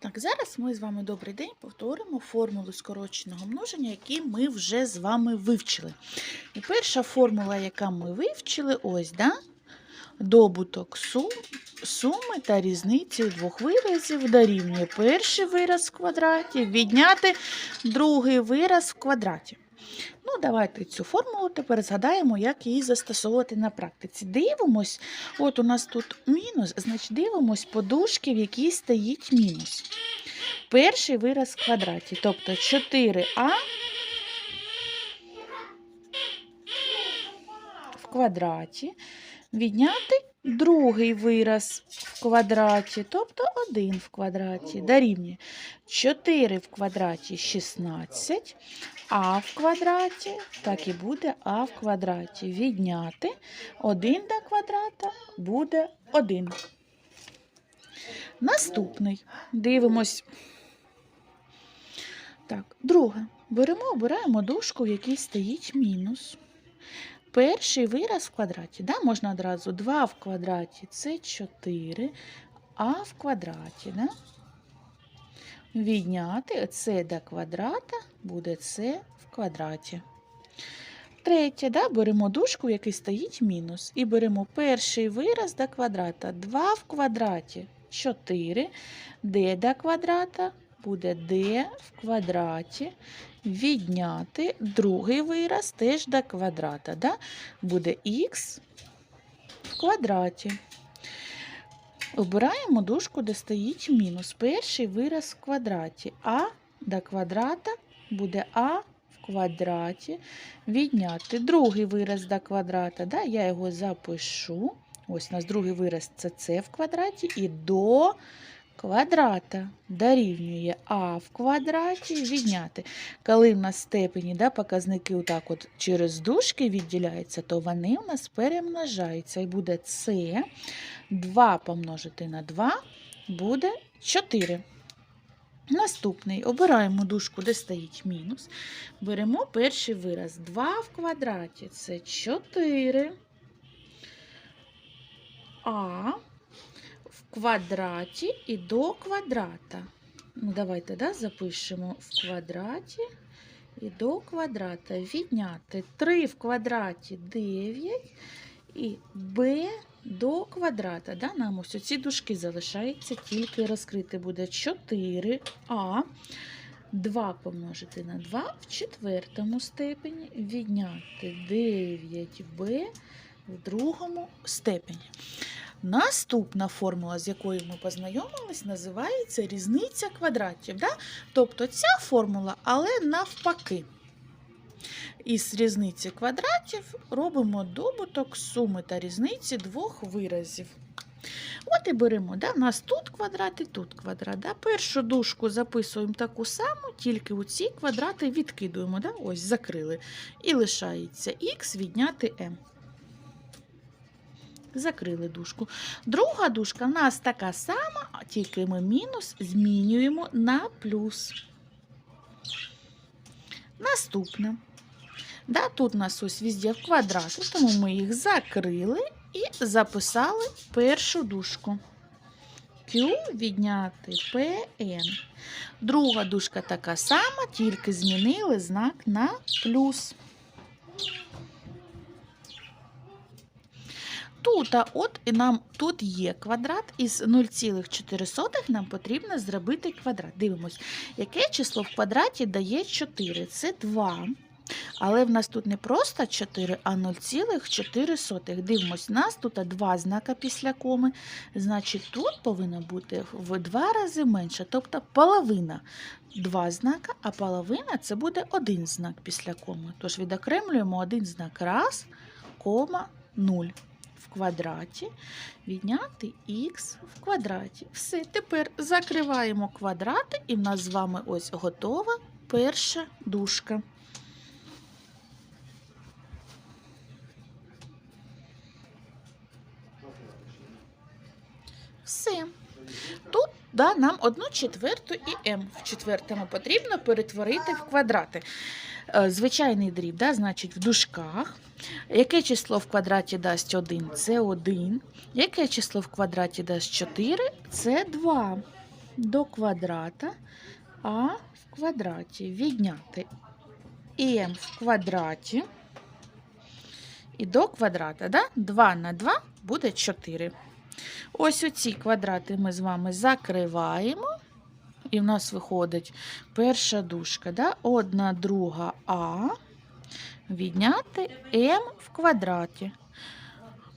Так, зараз ми з вами добрий день повторимо формулу скороченого множення, які ми вже з вами вивчили. І перша формула, яка ми вивчили, ось, да? добуток сум, суми та різниці двох виразів дорівнює перший вираз в квадраті, відняти другий вираз в квадраті. Ну, давайте цю формулу тепер згадаємо, як її застосовувати на практиці. Дивимось, от у нас тут мінус, значить дивимось по дужки, в якій стоїть мінус. Перший вираз в квадраті, тобто 4а в квадраті, відняти другий вираз в квадраті, тобто 1 в квадраті, дорівнює 4 в квадраті 16, а в квадраті, так і буде а в квадраті. Відняти 1 до квадрата буде 1. Наступний. Дивимось. Так, друге. Беремо, обираємо дужку, в якій стоїть мінус. Перший вираз в квадраті. Да? Можна одразу 2 в квадраті це 4, а в квадраті. Да? Відняти це до квадрата буде це в квадраті. Третє, да? беремо дужку, в якій стоїть мінус. І беремо перший вираз до квадрата. 2 в квадраті 4. d до квадрата буде d в квадраті. Відняти другий вираз теж до квадрата. Да? Буде х в квадраті. Обираємо дужку, де стоїть мінус. Перший вираз в квадраті. А до квадрата буде а в квадраті. Відняти другий вираз до квадрата. Да? Я його запишу. Ось у нас другий вираз це С в квадраті. І до квадрата дорівнює а в квадраті відняти. Коли в нас степені да, показники отак от через дужки відділяються, то вони у нас перемножаються. І буде це 2 помножити на 2 буде 4. Наступний. Обираємо дужку, де стоїть мінус. Беремо перший вираз. 2 в квадраті це 4. А квадраті і до квадрата. Ну, давайте да, запишемо в квадраті і до квадрата. Відняти 3 в квадраті 9 і b до квадрата. Да, нам ось ці дужки залишається тільки розкрити буде 4а. 2 помножити на 2 в четвертому степені, відняти 9b в другому степені. Наступна формула, з якою ми познайомились, називається різниця квадратів. Да? Тобто ця формула, але навпаки. Із різниці квадратів робимо добуток суми та різниці двох виразів. От і беремо, да? у нас тут квадрат і тут квадрат. Да? Першу дужку записуємо таку саму, тільки у ці квадрати відкидуємо. Да? Ось, закрили. І лишається х відняти m. Закрили дужку. Друга дужка в нас така сама, тільки ми мінус змінюємо на плюс. Наступне. Да, тут у нас ось везде в квадраті, тому ми їх закрили і записали першу дужку. Q відняти PN. Друга дужка така сама, тільки змінили знак на плюс. Тут, а от і нам тут є квадрат, із 0,4 нам потрібно зробити квадрат. Дивимось, яке число в квадраті дає 4? Це 2. Але в нас тут не просто 4, а 0,4. Дивимось, у нас тут два знака після коми. Значить, тут повинно бути в два рази менше, тобто половина. Два знака, а половина це буде один знак після коми. Тож відокремлюємо один знак раз, кома, 0 в квадраті, відняти х в квадраті. Все, тепер закриваємо квадрати, і в нас з вами ось готова перша дужка. Все. Тут да, нам одну четверту і m. В четвертому потрібно перетворити в квадрати. Е, Звичайний дріб, да, значить в дужках. Яке число в квадраті дасть 1? Це 1. Яке число в квадраті дасть 4? Це 2. до квадрата а в квадраті. Відняти м в квадраті і до квадрата. Да? 2 на 2 буде 4. Ось оці квадрати ми з вами закриваємо. І в нас виходить перша дужка. Да? Одна друга А. Відняти М в квадраті.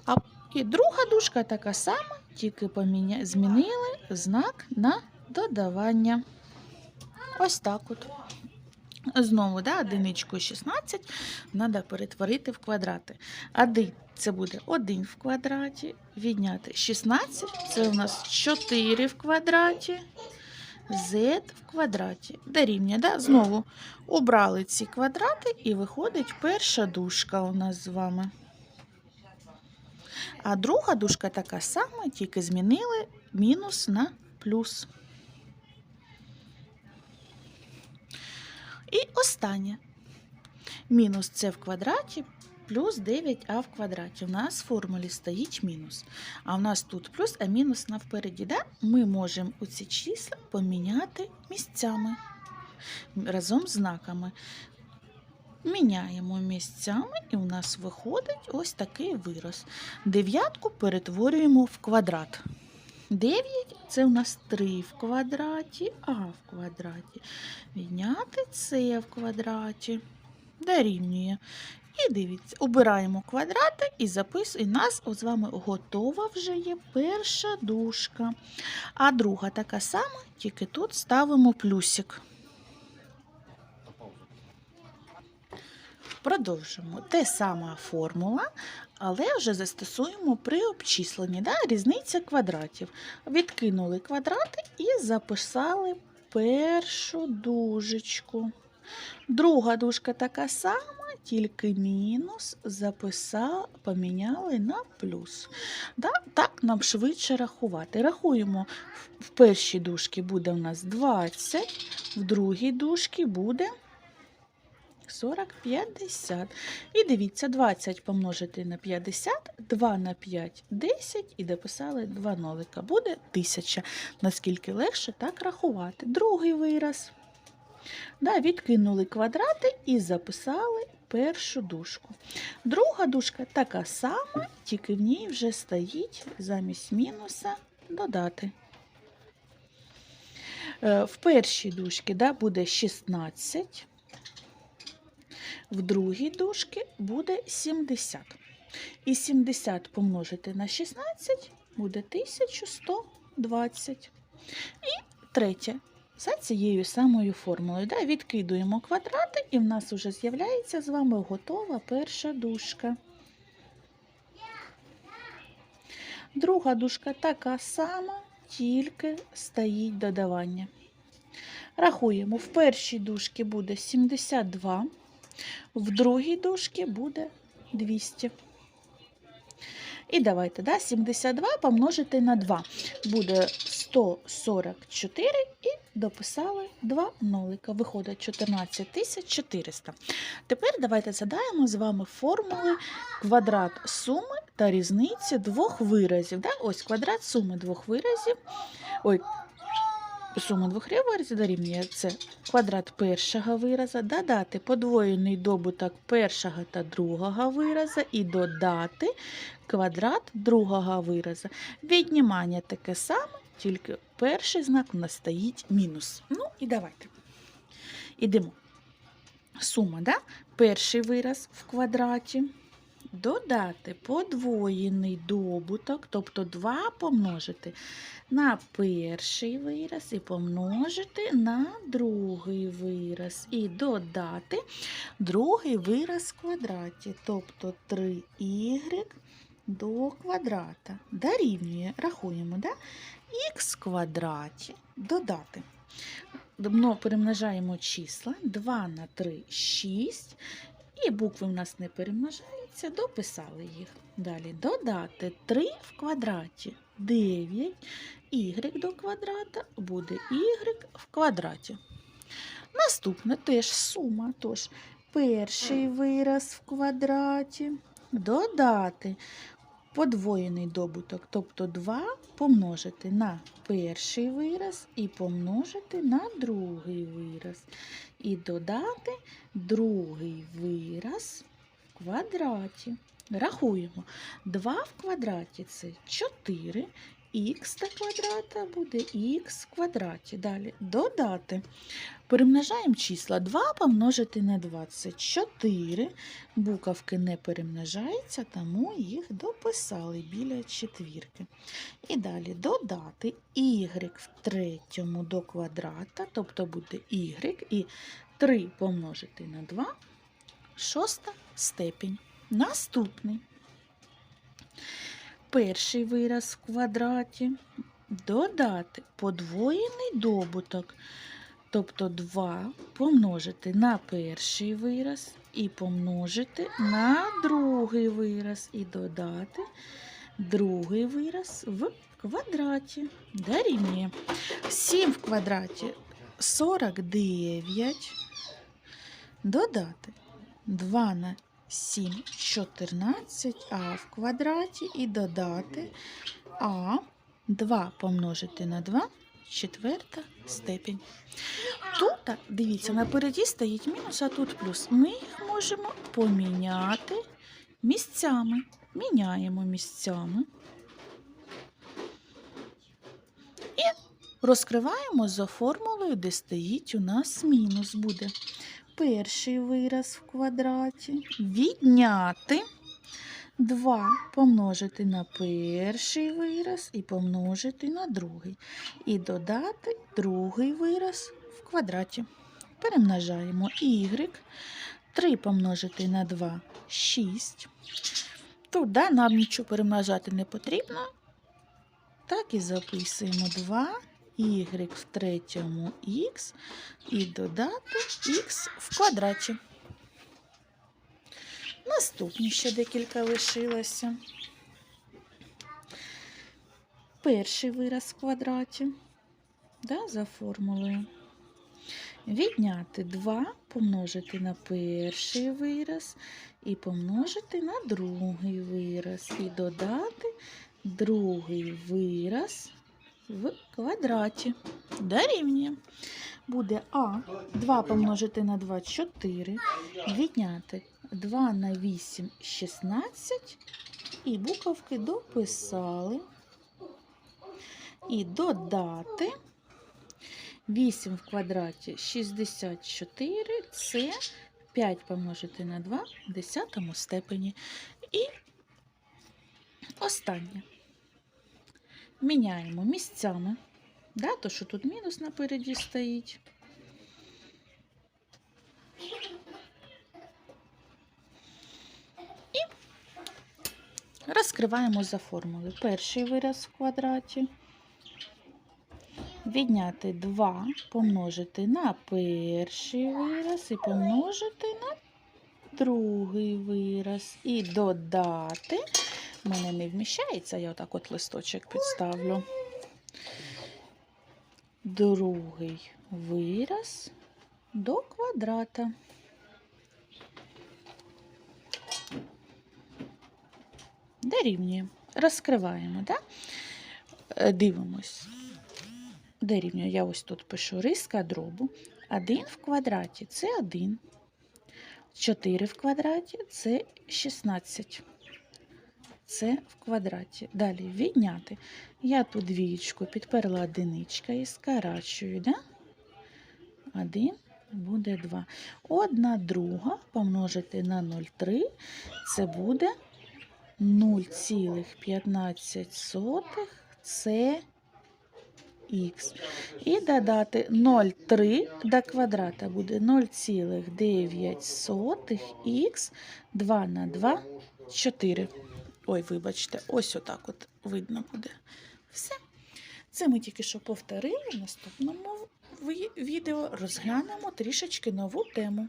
А і друга дужка така сама, тільки поміня... змінили знак на додавання. Ось так от. Знову, да, одиничку 16 треба перетворити в квадрати. Один це буде 1 в квадраті, відняти 16, це у нас 4 в квадраті, z в квадраті. Дорівнює, да? Знову убрали ці квадрати і виходить перша дужка у нас з вами. А друга дужка така сама, тільки змінили мінус на плюс. І останнє. Мінус це в квадраті плюс 9а в квадраті. У нас в формулі стоїть мінус. А в нас тут плюс, а мінус навпереді. Да? Ми можемо ці числа поміняти місцями разом з знаками. Міняємо місцями, і у нас виходить ось такий вираз. Дев'ятку перетворюємо в квадрат. 9 це у нас 3 в квадраті, а в квадраті. Відняти це в квадраті. Дорівнює. І дивіться, обираємо квадрати і записуємо. І нас з вами готова вже є перша дужка. А друга така сама, тільки тут ставимо плюсик. Продовжимо. Те сама формула, але вже застосуємо при обчисленні. Да? Різниця квадратів. Відкинули квадрати і записали першу дужечку. Друга дужка така сама, тільки мінус записали, поміняли на плюс. Да? Так нам швидше рахувати. Рахуємо, в першій дужці буде у нас 20, в другій дужці буде 40, 50. І дивіться, 20 помножити на 50, 2 на 5 – 10, і дописали 2 нолика. Буде 1000. Наскільки легше так рахувати. Другий вираз. Да, відкинули квадрати і записали першу дужку. Друга дужка така сама, тільки в ній вже стоїть замість мінуса додати. Е, В першій дужці да, буде 16, в другій дужці буде 70. І 70 помножити на 16 буде 1120. І третє. За цією самою формулою. Да, відкидуємо квадрати, і в нас вже з'являється з вами готова перша дужка. Друга дужка така сама, тільки стоїть додавання. Рахуємо, в першій дужці буде 72, в другій дужці буде 200. І давайте, да, 72 помножити на 2. Буде 144 і дописали 2 нолика. Виходить 14400. Тепер давайте задаємо з вами формули квадрат суми та різниці двох виразів. Да? Ось квадрат суми двох виразів. Ой, сума двох виразів дорівнює це квадрат першого вираза, додати подвоєний добуток першого та другого вираза і додати квадрат другого вираза. Віднімання таке саме, тільки перший знак у нас стоїть мінус. Ну і давайте. Ідемо. Сума, да? перший вираз в квадраті. Додати подвоєний добуток, тобто 2 помножити на перший вираз і помножити на другий вираз. І додати другий вираз в квадраті, тобто 3y до квадрата. Дорівнює, рахуємо, да? х квадраті додати. Дно перемножаємо числа 2 на 3 6. І букви в нас не перемножаються, дописали їх. Далі додати 3 в квадраті 9, y до квадрата буде y в квадраті. Наступне теж сума. Тож перший вираз в квадраті додати подвоєний добуток, тобто 2 помножити на перший вираз і помножити на другий вираз. І додати другий вираз квадраті. Рахуємо. 2 в квадраті це 4. Х до квадрата буде х в квадраті. Далі додати. Перемножаємо числа 2 помножити на 2 це 4. Буковки не перемножаються, тому їх дописали біля четвірки. І далі додати y в третьому до квадрата, тобто буде y, і 3 помножити на 2, шоста степінь. Наступний. Перший вираз в квадраті. Додати подвоєний добуток. Тобто 2 помножити на перший вираз і помножити на другий вираз і додати другий вираз в квадраті. Дорівнює. 7 в квадраті 49. Додати 2 на 7 14 а в квадраті і додати а 2 помножити на 2 четверта степінь. Тут, дивіться, напереді стоїть мінус, а тут плюс. Ми їх можемо поміняти місцями. Міняємо місцями. І розкриваємо за формулою, де стоїть у нас мінус буде. Перший вираз в квадраті. Відняти 2 помножити на перший вираз і помножити на другий. І додати другий вираз в квадраті. Перемножаємо y. 3 помножити на 2 6. Тут да, нам нічого перемножати не потрібно. Так і записуємо 2 y в третьому х і додати х в квадраті. Наступні ще декілька лишилося. Перший вираз в квадраті, да, за формулою. Відняти 2, помножити на перший вираз і помножити на другий вираз. І додати другий вираз в квадраті. Дорівнює. Буде А 2 помножити на 2 4. Відняти 2 на 8 16. І буковки дописали. І додати 8 в квадраті 64. Це 5 помножити на 2 в 10 степені. І останнє. Міняємо місцями. Да, то, що тут мінус напереді стоїть. І розкриваємо за формулою. Перший вираз в квадраті. Відняти 2, помножити на перший вираз і помножити на другий вираз. І додати. У мене не вміщається, я отак от листочок підставлю. Другий вираз до квадрата. Дорівнює. Розкриваємо, так? Дивимось. Дорівнює. Я ось тут пишу риска дробу. 1 в квадраті це 1. 4 в квадраті це 16 це в квадраті. Далі відняти. Я тут двічку підперла одиничка і скорачую, да? 1 буде 2. Одна друга помножити на 0,3, це буде 0,15 це х. І додати 0,3 до квадрата буде 0,9х, 2 на 2 – 4. Ой, вибачте, ось отак от видно буде. Все. Це ми тільки що повторили. В наступному відео розглянемо трішечки нову тему.